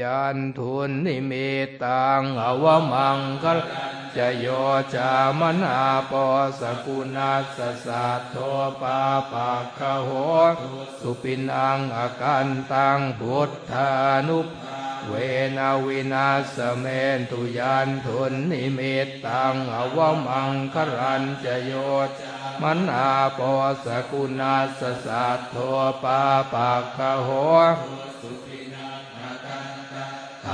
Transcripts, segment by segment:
ยันทุนนิมิตตังอวมังคลจะโยจามนาปอสกุณาสสัทโทปาปะคะโหสุปินังอากันตังพุทธานุภาเวนาวินาสเมนตุยันทุนนิมิตตังอวมังครันจะโยจมนาปสกุณาสสัทโทปาปะคะโหธ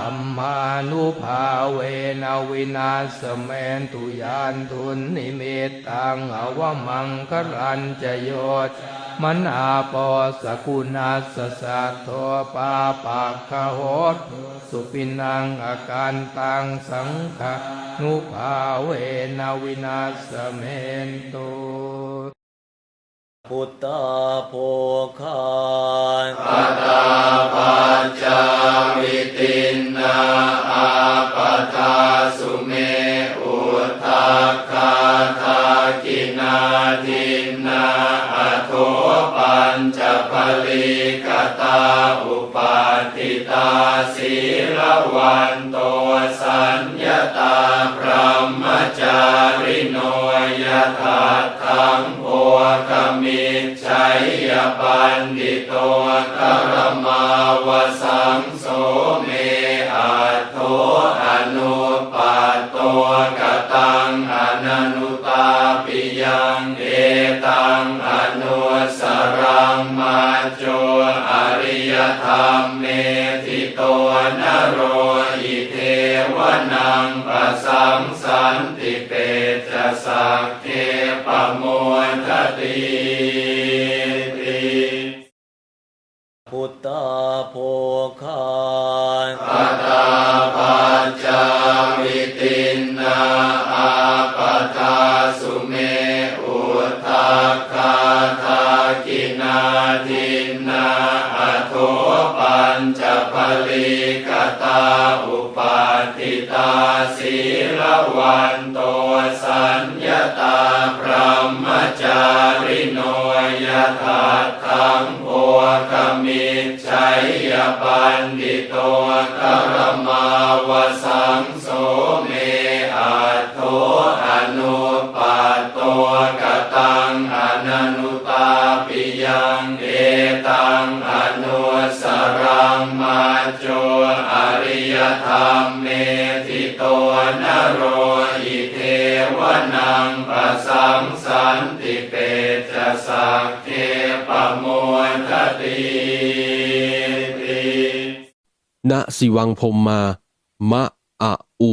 รรมานุภาเวนวินาสเมนตุยานทุนนิมิตตังอวมังครันจะโยชมนาปอสกุณาสสัทโทปาปะคะโหตสุปินังอาการตังสังฆานุภาเวนวินาสเมนตุพุทธาโภคา คาทากินาทินนาอโทปัญจปลิกตาอุปาติตาศีลวันโตสัญญาตาพระมจาริโนยถาทังโภคมิจฉัยปันดิโตกรมาวสังโส มเมติโตนโรอิเทวนังปะสังสันติเปจะสักเทปโมทติติพุทธาโภคาปัตตาปัจจาวิตินนาอาปทาสุเมอุทาคาทากินาทิ ลิกตาอุปาติตาศีลวันโตสัญญาตาพระมจาริโนยถาทังโภคมิจฉัยยปันดิโตกรมาวสังโสเมอัตโทอนุปัตโตกตังอนันุตาปิยังเอตังอ โตนโรอิเทวนังปะสังสันติเปจะสักเทปโมทติติณสิวังพมมามะอะอุ